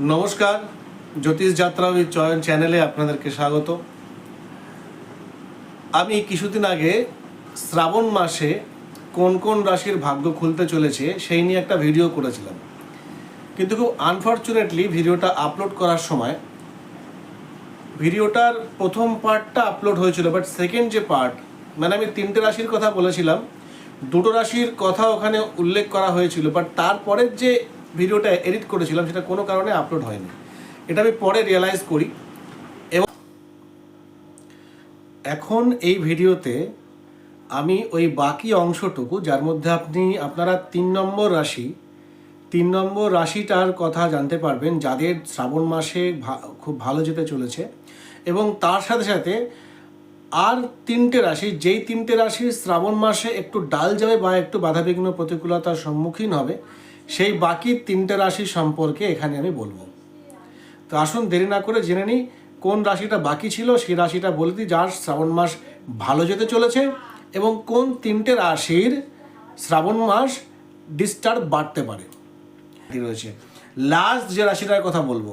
নমস্কার, জ্যোতিষ যাত্রা উইথ চয়ন চ্যানেলে আপনাদেরকে স্বাগত। আমি কিছুদিন আগে শ্রাবণ মাসে কোন কোন রাশির ভাগ্য খুলতে চলেছে সেই নিয়ে একটা ভিডিও করেছিলাম। কিন্তু খুব আনফর্চুনেটলি ভিডিওটা আপলোড করার সময় ভিডিওটার প্রথম পার্টটা আপলোড হয়েছিল বাট সেকেন্ড যে পার্ট মানে আমি তিনটে রাশির কথা বলেছিলাম, দুটো রাশির কথা ওখানে উল্লেখ করা হয়েছিল বাট তারপরের যে ভিডিওটা এডিট করেছিলাম, সেটা কোনো কারণে আপলোড হয়নি। এটা আমি পরে রিয়েলাইজ করি। এবং এখন এই ভিডিওতে আমি ওই বাকি অংশটুকু, যার মধ্যে আপনি, আপনারা তিন নম্বর রাশি, তিন নম্বর রাশিটার কথা জানতে পারবেন, যাদের শ্রাবণ মাসে খুব ভালো যেতে চলেছে। এবং তার সাথে সাথে আর তিনটে রাশি, যেই তিনটে রাশি শ্রাবণ মাসে একটু ডাল যাবে বা একটু বাধাবিঘ্ন প্রতিকূলতার সম্মুখীন হবে সেই বাকি তিনটে রাশি সম্পর্কে এখানে আমি বলব। তো আসুন দেরি না করে জেনে নিই, কোন রাশিটা বাকি ছিল? সেই রাশিটা বলে দিই, যার শ্রাবণ মাস ভালো যেতে চলেছে এবং কোন তিনটে রাশির শ্রাবণ মাস ডিস্টার্ব বাড়তে পারে? রয়েছে। লাস্ট যে রাশিটার কথা বলব,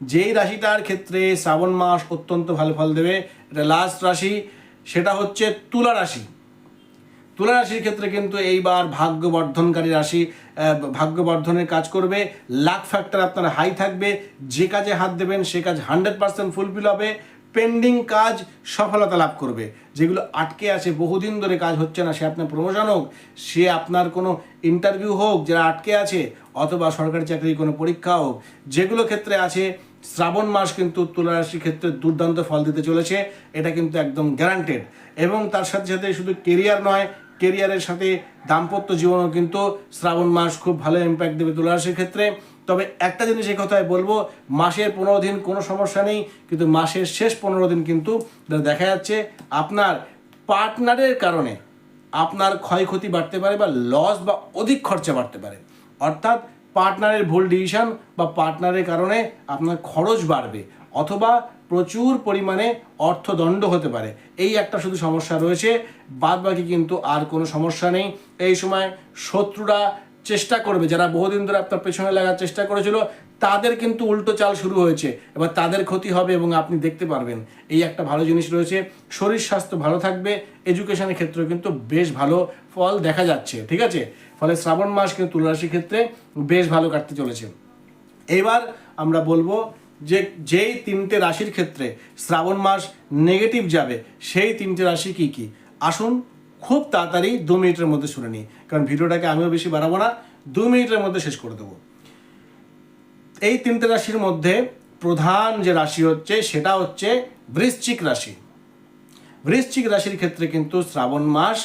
যেই রাশিটার ক্ষেত্রে শ্রাবণ মাস অত্যন্ত ভালো ফল দেবে, এটা লাস্ট রাশি, সেটা হচ্ছে তুলা রাশি। তুলা রাশির ক্ষেত্রে কিন্তু এইবার ভাগ্য বর্ধনকারী রাশি ভাগ্য বর্ধনের কাজ করবে। লাক ফ্যাক্টর আপনার হাই থাকবে। যে কাজে হাত দেবেন, সে কাজ হান্ড্রেড পার্সেন্ট ফুলফিল হবে। পেন্ডিং কাজ সফলতা লাভ করবে। যেগুলো আটকে আছে, বহুদিন ধরে কাজ হচ্ছে না, সে আপনার প্রমোশন হোক, সে আপনার কোনো ইন্টারভিউ হোক, যারা আটকে আছে, অথবা সরকারি চাকরির কোনো পরীক্ষা হোক, যেগুলো ক্ষেত্রে আছে, শ্রাবণ মাস কিন্তু তুলা রাশির ক্ষেত্রে দুর্দান্ত ফল দিতে চলেছে। এটা কিন্তু একদম গ্যারান্টেড এবং তার সাথে সাথে শুধু কেরিয়ার নয় কেরিয়ারের সাথে দাম্পত্য জীবনও কিন্তু শ্রাবণ মাস খুব ভালো ইম্প্যাক্ট দেবে তুলা রাশির ক্ষেত্রে। তবে একটা জিনিস এই কথায় বলব, মাসের পনেরো দিন কোনো সমস্যা নেই, কিন্তু মাসের শেষ পনেরো দিন কিন্তু দেখা যাচ্ছে, আপনার পার্টনারের কারণে আপনার ক্ষয়ক্ষতি বাড়তে পারে বা লস বা অধিক খরচা বাড়তে পারে। অর্থাৎ পার্টনারের ভুল ডিসিশন বা পার্টনারের কারণে আপনার খরচ বাড়বে। অথবা প্রচুর পরিমাণে অর্থদণ্ড হতে পারে। এই একটা শুধু সমস্যা রয়েছে বাদ বাকি কিন্তু আর কোনো সমস্যা নেই। এই সময় শত্রুরা চেষ্টা করবে, যারা বহুদিন ধরে আপনার পেছনে লাগার চেষ্টা করেছিল, তাদের কিন্তু উল্টো চাল শুরু হয়েছে। এবার তাদের ক্ষতি হবে এবং আপনি দেখতে পারবেন। এই একটা ভালো জিনিস রয়েছে, শরীর স্বাস্থ্য ভালো থাকবে এডুকেশনের ক্ষেত্রেও কিন্তু বেশ ভালো ফল দেখা যাচ্ছে, ঠিক আছে? ফলে শ্রাবণ মাস কিন্তু তুলারাশির ক্ষেত্রে বেশ ভালো কাটতে চলেছে। এবার আমরা বলব যে, যেই তিনটে রাশির ক্ষেত্রে শ্রাবণ মাস নেগেটিভ যাবে, সেই তিনটে রাশি কি কি? আসুন খুব তাড়াতাড়ি দু মিনিটের মধ্যে শুনে নিই, কারণ ভিডিওটাকে আমিও বেশি বাড়াবো না। দু মিনিটের মধ্যে শেষ করে দেবো। এই তিনটে রাশির মধ্যে প্রধান যে রাশি হচ্ছে, সেটা হচ্ছে বৃশ্চিক রাশি। বৃশ্চিক রাশির ক্ষেত্রে কিন্তু শ্রাবণ মাস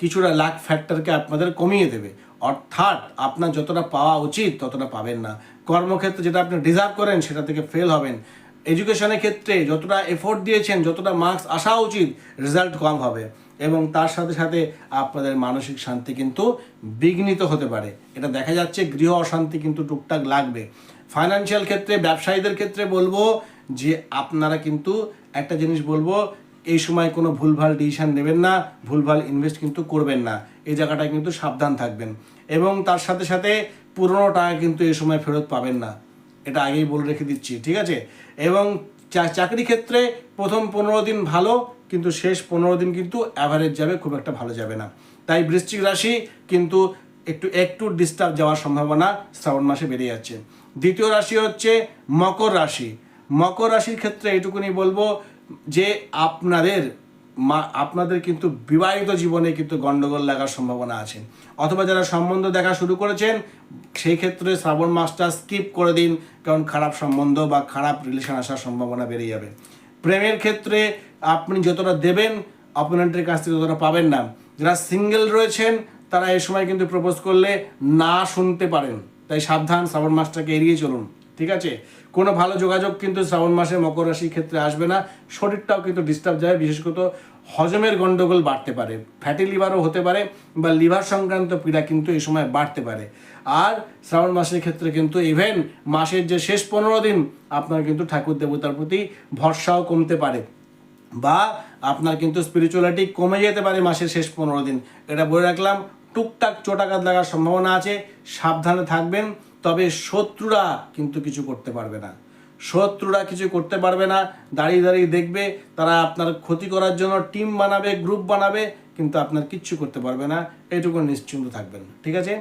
কিছুটা লাক ফ্যাক্টরকে আপনাদের কমিয়ে দেবে। অর্থাৎ আপনার যতটা পাওয়া উচিত ততটা পাবেন না। কর্মক্ষেত্রে যেটা আপনি ডিজার্ভ করেন, সেটা থেকে ফেল হবেন। এডুকেশনের ক্ষেত্রে যতটা এফোর্ট দিয়েছেন, যতটা মার্কস আসা উচিত রেজাল্ট কম হবে। এবং তার সাথে সাথে আপনাদের মানসিক শান্তি কিন্তু বিঘ্নিত হতে পারে। এটা দেখা যাচ্ছে, গৃহ অশান্তি কিন্তু টুকটাক লাগবে। ফাইন্যান্সিয়াল ক্ষেত্রে, ব্যবসায়ীদের ক্ষেত্রে বলব যে আপনারা কিন্তু একটা জিনিস বলব এই সময় কোনো ভুলভাল ডিসিশন নেবেন না, ভুলভাল ইনভেস্ট কিন্তু করবেন না। এই জায়গাটায় কিন্তু সাবধান থাকবেন। এবং তার সাথে সাথে পুরনো টাকা কিন্তু এই সময় ফেরত পাবেন না। এটা আগেই বলে রেখে দিচ্ছি, ঠিক আছে? এবং চাকরি ক্ষেত্রে প্রথম পনেরো দিন ভালো, কিন্তু শেষ পনেরো দিন কিন্তু অ্যাভারেজ যাবে, খুব একটা ভালো যাবে না। তাই বৃশ্চিক রাশি কিন্তু একটু একটু ডিস্টার্ব যাওয়ার সম্ভাবনা শ্রাবণ মাসে বেড়ে যাচ্ছে। দ্বিতীয় রাশি হচ্ছে মকর রাশি। মকর রাশির ক্ষেত্রে এইটুকুনি বলব যে আপনাদের মা, আপনাদের কিন্তু বিবাহিত জীবনে কিন্তু গন্ডগোল লাগার সম্ভাবনা আছে। অথবা যারা সম্বন্ধ দেখা শুরু করেছেন, সেই ক্ষেত্রে শ্রাবণ মাসটা স্কিপ করে দিন, কারণ খারাপ সম্বন্ধ বা খারাপ রিলেশন আসার সম্ভাবনা বেড়ে যাবে। প্রেমের ক্ষেত্রে আপনি যতটা দেবেন অপোনেন্টের কাছ থেকে ততটা পাবেন না। যারা সিঙ্গেল রয়েছেন, তারা এ সময় কিন্তু প্রপোজ করলে না শুনতে পারেন। তাই সাবধান, শ্রাবণ মাসটাকে এড়িয়ে চলুন। ঠিক আছে? কোনো ভালো যোগাযোগ কিন্তু শ্রাবণ মাসে মকর রাশির ক্ষেত্রে আসবে না। শরীরটাও কিন্তু ডিস্টার্ব যায় বিশেষত হজমের গন্ডগোল বাড়তে পারে। ফ্যাটি লিভারও হতে পারে বা লিভার সংক্রান্ত পীড়া কিন্তু এই সময় বাড়তে পারে। আর শ্রাবণ মাসের ক্ষেত্রে কিন্তু ইভেন মাসের যে শেষ পনেরো দিন, আপনার কিন্তু ঠাকুর দেবতার প্রতি ভরসাও কমতে পারে। বা আপনার কিন্তু স্পিরিচুয়ালিটি কমে যেতে পারে মাসের শেষ পনেরো দিন। এটা বলে রাখলাম, টুকটাক চোটাঘাত লাগার সম্ভাবনা আছে। সাবধানে থাকবেন। তবে শত্রুরা কিন্তু কিছু করতে পারবে না। শত্রুরা কিছু করতে পারবে না। দাঁড়িয়ে দাঁড়িয়ে দেখবে, তারা আপনার ক্ষতি করার জন্য টিম বানাবে, গ্রুপ বানাবে, কিন্তু আপনার কিচ্ছু করতে পারবে না। এটুকু নিশ্চিন্ত থাকবেন, ঠিক আছে?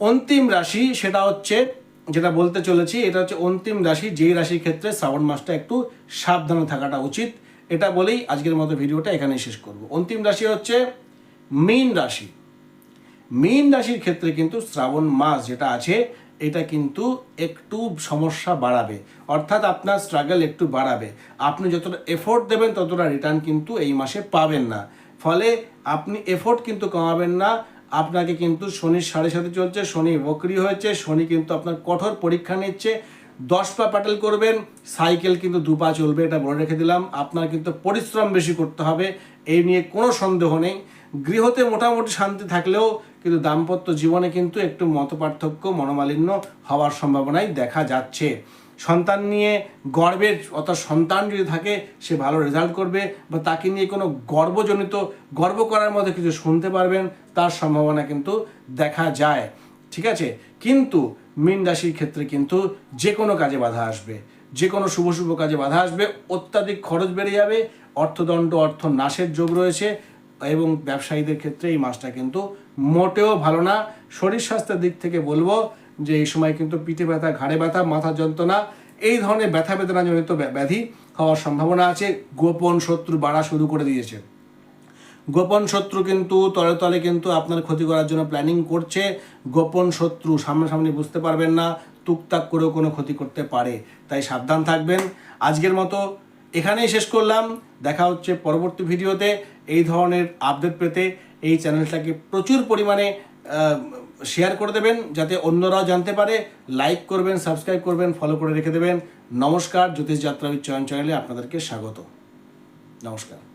অন্তিম রাশি সেটা হচ্ছে, যেটা বলতে চলেছি, এটা হচ্ছে অন্তিম রাশি, যেই রাশির ক্ষেত্রে শ্রাবণ মাসটা একটু সাবধানে থাকাটা উচিত। এটা বলেই আজকের মতো ভিডিওটা এখানেই শেষ করব। অন্তিম রাশি হচ্ছে মীন রাশি। মীন রাশির ক্ষেত্রে কিন্তু শ্রাবণ মাস যেটা আছে, এটা কিন্তু একটু সমস্যা বাড়াবে। অর্থাৎ আপনার স্ট্রাগল একটু বাড়াবে। আপনি যতটা এফোর্ট দেবেন, ততটা রিটার্ন কিন্তু এই মাসে পাবেন না। ফলে আপনি এফোর্ট কিন্তু কমাবেন না। আপনাকে কিন্তু শনির সাড়ে সাথে চলছে, শনি বকরি হয়েছে, শনি কিন্তু আপনার কঠোর পরীক্ষা নিচ্ছে। দশ পা প্যাটেল করবেন সাইকেল কিন্তু দু পা চলবে, এটা বলে রেখে দিলাম। আপনার কিন্তু পরিশ্রম বেশি করতে হবে, এই নিয়ে কোনো সন্দেহ নেই। গৃহতে মোটামুটি শান্তি থাকলেও কিন্তু দাম্পত্য জীবনে কিন্তু একটু মতপার্থক্য, মনোমালিন্য হওয়ার সম্ভাবনাই দেখা যাচ্ছে। সন্তান নিয়ে গর্বের, অর্থাৎ সন্তান যদি থাকে, সে ভালো রেজাল্ট করবে বা তাকে নিয়ে কোনো গর্বজনিত, গর্ব করার মধ্যে কিছু শুনতে পারবেন, তার সম্ভাবনা কিন্তু দেখা যায়। ঠিক আছে? কিন্তু মীন রাশির ক্ষেত্রে কিন্তু যে কোনো কাজে বাধা আসবে। যে কোনো শুভ শুভ কাজে বাধা আসবে, অত্যাধিক খরচ বেড়ে যাবে, অর্থদণ্ড অর্থ নাশের যোগ রয়েছে এবং ব্যবসায়ীদের ক্ষেত্রে এই মাসটা কিন্তু মোটেও ভালো না। শরীর স্বাস্থ্যের দিক থেকে বলব যে এই সময় কিন্তু পিঠে ব্যথা, ঘাড়ে ব্যথা, মাথা যন্ত্রণা, এই ধরনের ব্যথা বেদনা জনিত ব্য- ব্যাধি হওয়ার সম্ভাবনা আছে। গোপন শত্রু বাড়া শুরু করে দিয়েছে। গোপন শত্রু কিন্তু তলে তলে কিন্তু আপনার ক্ষতি করার জন্য প্ল্যানিং করছে। গোপন শত্রু সামনাসামনি বুঝতে পারবেন না, টুকটাক করেও কোনো ক্ষতি করতে পারে। তাই সাবধান থাকবেন। আজকের মতো এখানেই শেষ করলাম। দেখা হচ্ছে পরবর্তী ভিডিওতে। এই ধরনের আপডেট পেতে এই চ্যানেলটাকে প্রচুর পরিমাণে শেয়ার করে দেবেন, যাতে অন্যরাও জানতে পারে। লাইক করবেন সাবস্ক্রাইব করবেন ফলো করে রেখে দেবেন। নমস্কার, জ্যোতিষ যাত্রা চয়ন চ্যানেলে আপনাদেরকে স্বাগত। নমস্কার।